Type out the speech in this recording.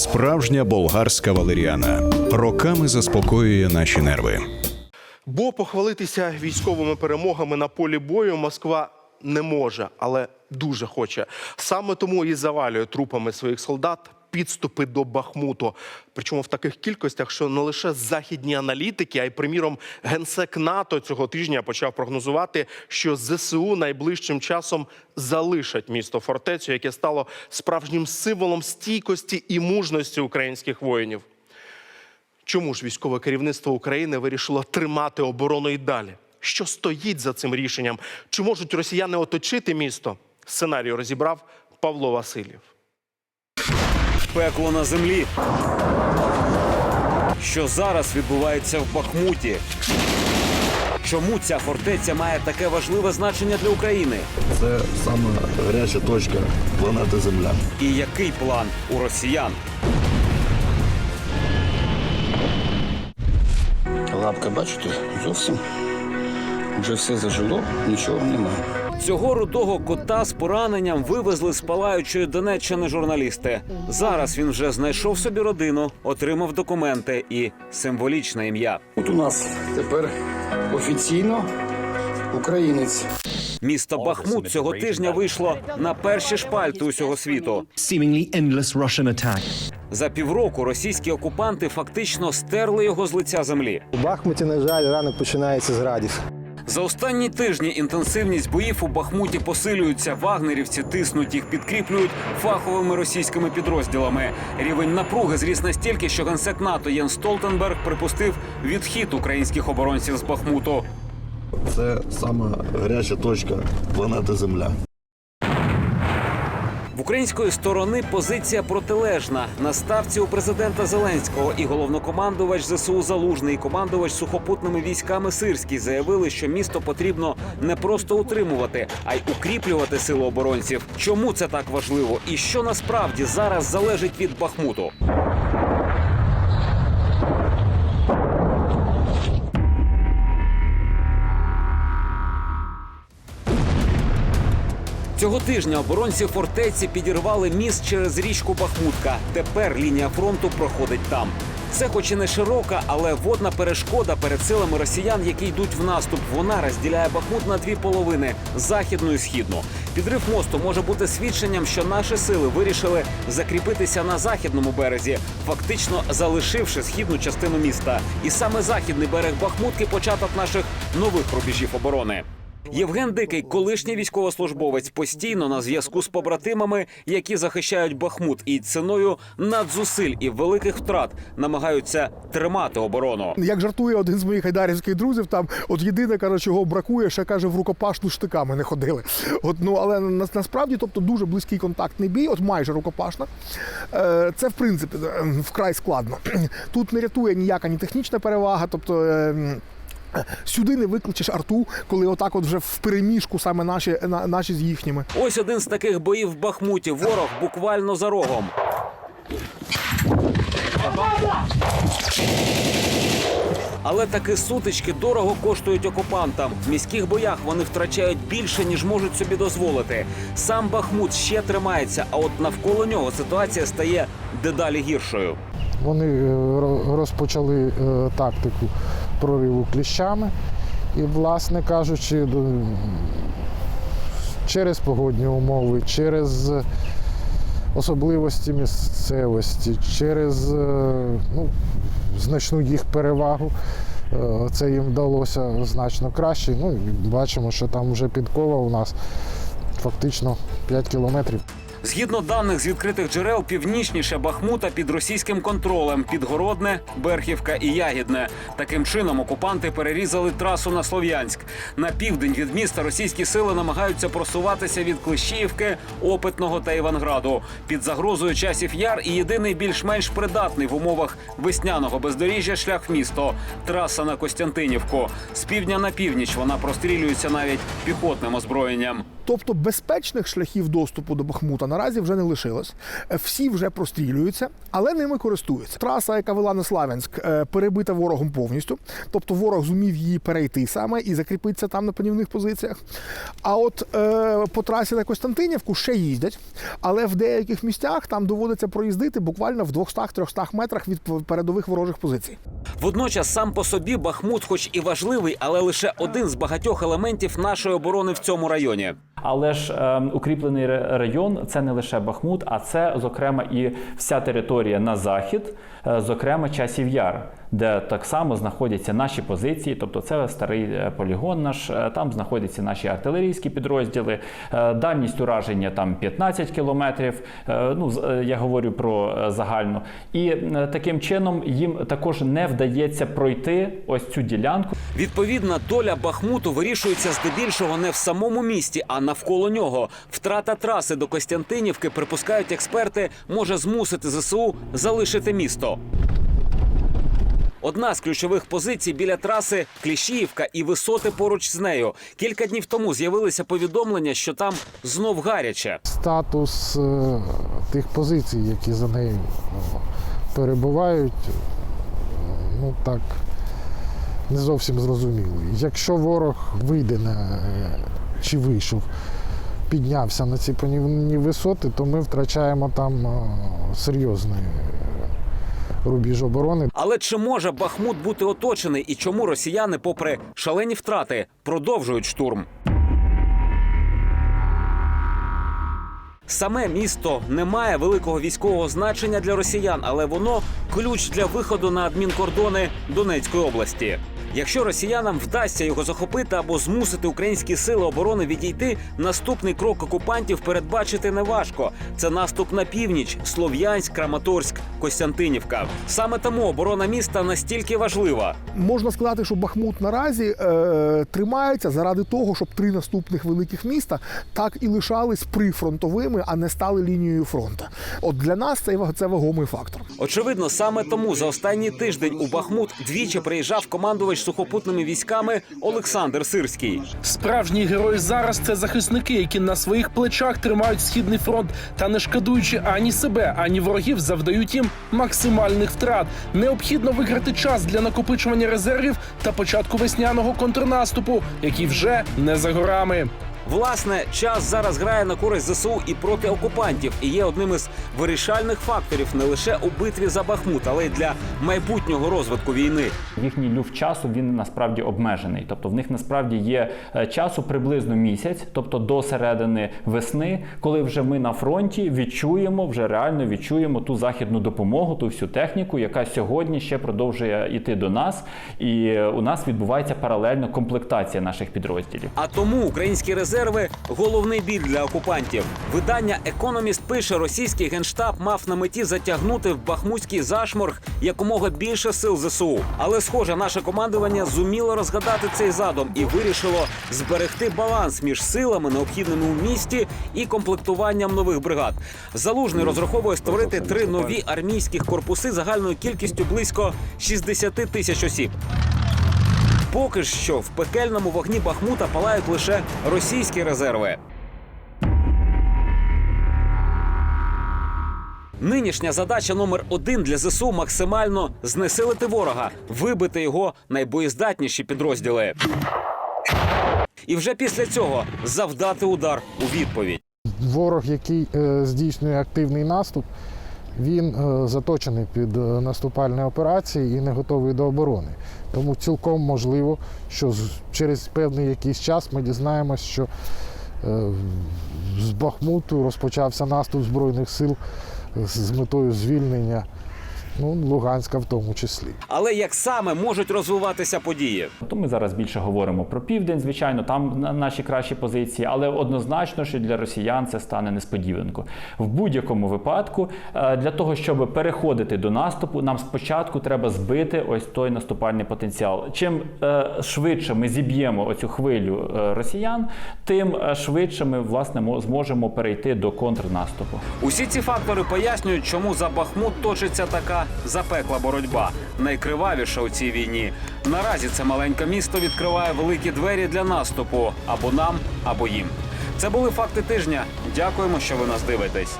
Справжня болгарська валеріана роками заспокоює наші нерви. Бо похвалитися військовими перемогами на полі бою Москва не може, але дуже хоче. Саме тому і завалює трупами своїх солдат підступи до Бахмуту. Причому в таких кількостях, що не лише західні аналітики, а й приміром генсек НАТО цього тижня почав прогнозувати, що ЗСУ найближчим часом залишать місто фортецю, яке стало справжнім символом стійкості і мужності українських воїнів. Чому ж військове керівництво України вирішило тримати оборону і далі? Що стоїть за цим рішенням? Чи можуть росіяни оточити місто? Сценарій розібрав Павло Васильєв. Пекло на землі. Що зараз відбувається в Бахмуті? Чому ця фортеця має таке важливе значення для України? Це саме гаряча точка планети Земля. І який план у росіян? Лапка, бачите, зовсім вже все зажило, нічого немає. Цього рудого кота з пораненням вивезли з палаючої Донеччини журналісти. Зараз він вже знайшов собі родину, отримав документи і символічне ім'я. От у нас тепер офіційно українець. Місто Бахмут цього тижня вийшло на перші шпальти усього світу. seemingly endless За півроку російські окупанти фактично стерли його з лиця землі. У Бахмуті, на жаль, ранок починається з градів. За останні тижні інтенсивність боїв у Бахмуті посилюється. Вагнерівці тиснуть їх, підкріплюють фаховими російськими підрозділами. Рівень напруги зріс настільки, що генсек НАТО Єн Столтенберг припустив відхід українських оборонців з Бахмуту. Це саме гаряча точка планети Земля. Української сторони позиція протилежна. На ставці у президента Зеленського і головнокомандувач ЗСУ Залужний, і командувач сухопутними військами Сирський заявили, що місто потрібно не просто утримувати, а й укріплювати силу оборонців. Чому це так важливо? І що насправді зараз залежить від Бахмуту? Цього тижня оборонці фортеці підірвали міст через річку Бахмутка. Тепер лінія фронту проходить там. Це, хоч і не широка, але водна перешкода перед силами росіян, які йдуть в наступ. Вона розділяє Бахмут на дві половини західну і східну. Підрив мосту може бути свідченням, що наші сили вирішили закріпитися на західному березі, фактично залишивши східну частину міста. І саме західний берег Бахмутки початок наших нових рубежів оборони. Євген Дикий, колишній військовослужбовець, постійно на зв'язку з побратимами, які захищають Бахмут, і ціною надзусиль і великих втрат намагаються тримати оборону. Як жартує один з моїх айдарівських друзів, там от єдине каже, чого бракує, ще каже, в рукопашну штиками не ходили. От ну але на, насправді, тобто дуже близький контактний бій, от майже рукопашна. Е, це в принципі е, вкрай складно. Тут не рятує ніяка ні технічна перевага, тобто. Сюди не викличеш арту, коли отак от вже в переміжку саме наші, на- наші з їхніми. Ось один з таких боїв в Бахмуті. Ворог буквально за рогом. Але такі сутички дорого коштують окупантам. В міських боях вони втрачають більше, ніж можуть собі дозволити. Сам Бахмут ще тримається, а от навколо нього ситуація стає дедалі гіршою. Вони е, розпочали е, тактику прориву кліщами. І, власне кажучи, через погодні умови, через особливості місцевості, через е, ну, значну їх перевагу. е, Це їм вдалося значно краще. Ну, бачимо, що там вже підкова у нас фактично 5 кілометрів. Згідно даних з відкритих джерел, північніше Бахмута під російським контролем Підгородне, Берхівка і Ягідне. Таким чином окупанти перерізали трасу на Слов'янськ. На південь від міста російські сили намагаються просуватися від Клещіївки, Опитного та Іванграду. Під загрозою часів яр і єдиний більш-менш придатний в умовах весняного бездоріжжя шлях в місто траса на Костянтинівку. З півдня на північ вона прострілюється навіть піхотним озброєнням. Тобто безпечних шляхів доступу до Бахмута наразі вже не лишилось. Е, Всі вже прострілюються, але ними користуються. Траса, яка вела на Славянськ, е, перебита ворогом повністю. Тобто ворог зумів її перейти саме і закріпитися там на панівних позиціях. А от е, по трасі на Костянтинівку ще їздять, але в деяких місцях там доводиться проїздити буквально в 200-300 метрах від передових ворожих позицій. Водночас сам по собі Бахмут, хоч і важливий, але лише один з багатьох елементів нашої оборони в цьому районі. Але ж е, укріплений район це не лише Бахмут, а це, зокрема, і вся територія на захід, е, зокрема часів яр, де так само знаходяться наші позиції. Тобто, це старий е, полігон наш, е, там знаходяться наші артилерійські підрозділи, е, дальність ураження там 15 кілометрів. Ну я говорю про загальну. І таким чином їм також не вдається пройти ось цю ділянку. Відповідна доля Бахмуту вирішується здебільшого не в самому місті, а навколо нього. Втрата траси до Костянтинівки, припускають експерти, може змусити ЗСУ залишити місто. Одна з ключових позицій біля траси Кліщіївка і висоти поруч з нею. Кілька днів тому з'явилися повідомлення, що там знов гаряче. Статус е, тих позицій, які за нею е, перебувають, е, ну так не зовсім зрозумілий. Якщо ворог вийде на чи вийшов, піднявся на ці панівні висоти, то ми втрачаємо там е, серйозний рубіж оборони. Але чи може Бахмут бути оточений і чому росіяни, попри шалені втрати, продовжують штурм? Саме місто не має великого військового значення для росіян, але воно ключ для виходу на адмінкордони Донецької області. Якщо росіянам вдасться його захопити або змусити українські сили оборони відійти, наступний крок окупантів передбачити неважко. Це наступ на північ, Слов'янськ, Краматорськ, Костянтинівка. Саме тому оборона міста настільки важлива. Можна сказати, що Бахмут наразі е, тримається заради того, щоб три наступних великих міста так і лишались прифронтовими, а не стали лінією фронту. От для нас це, це вагомий фактор. Очевидно, саме тому за останній тиждень у Бахмут двічі приїжджав командувач сухопутними військами Олександр Сирський. Справжні герої зараз це захисники, які на своїх плечах тримають східний фронт та не шкодуючи ані себе, ані ворогів, завдають їм максимальних втрат. Необхідно виграти час для накопичування резервів та початку весняного контрнаступу, який вже не за горами. Власне, час зараз грає на користь ЗСУ і проти окупантів, і є одним із вирішальних факторів не лише у битві за Бахмут, але й для майбутнього розвитку війни. Їхній люфт часу він насправді обмежений. Тобто в них насправді є е, часу приблизно місяць, тобто до середини весни, коли вже ми на фронті відчуємо, вже реально відчуємо ту західну допомогу, ту всю техніку, яка сьогодні ще продовжує йти до нас, і е, у нас відбувається паралельно комплектація наших підрозділів. А тому українські резерви головний біль для окупантів. Видання Економіст пише, російський генштаб мав на меті затягнути в бахмутський зашморг якомога більше сил ЗСУ. Але, схоже, наше командування зуміло розгадати цей задум і вирішило зберегти баланс між силами, необхідними у місті, і комплектуванням нових бригад. Залужний розраховує створити три нові армійських корпуси загальною кількістю близько 60 тисяч осіб. Поки що в пекельному вогні Бахмута палають лише російські резерви. Нинішня задача номер один для ЗСУ максимально знесилити ворога, вибити його найбоєздатніші підрозділи. І вже після цього завдати удар у відповідь. Ворог, який е, здійснює активний наступ, він е, заточений під е, наступальні операції і не готовий до оборони. Тому цілком можливо, що через певний якийсь час ми дізнаємось, що е, з Бахмуту розпочався наступ Збройних сил з метою звільнення ну, Луганська в тому числі. Але як саме можуть розвиватися події? То ми зараз більше говоримо про південь, звичайно, там на- наші кращі позиції, але однозначно, що для росіян це стане несподіванко. В будь-якому випадку, е, для того, щоб переходити до наступу, нам спочатку треба збити ось той наступальний потенціал. Чим е, швидше ми зіб'ємо оцю хвилю е, росіян, тим швидше ми власне мо- зможемо перейти до контрнаступу. Усі ці фактори пояснюють, чому за Бахмут точиться така запекла боротьба, найкривавіша у цій війні. Наразі це маленьке місто відкриває великі двері для наступу або нам, або їм. Це були факти тижня. Дякуємо, що ви нас дивитесь.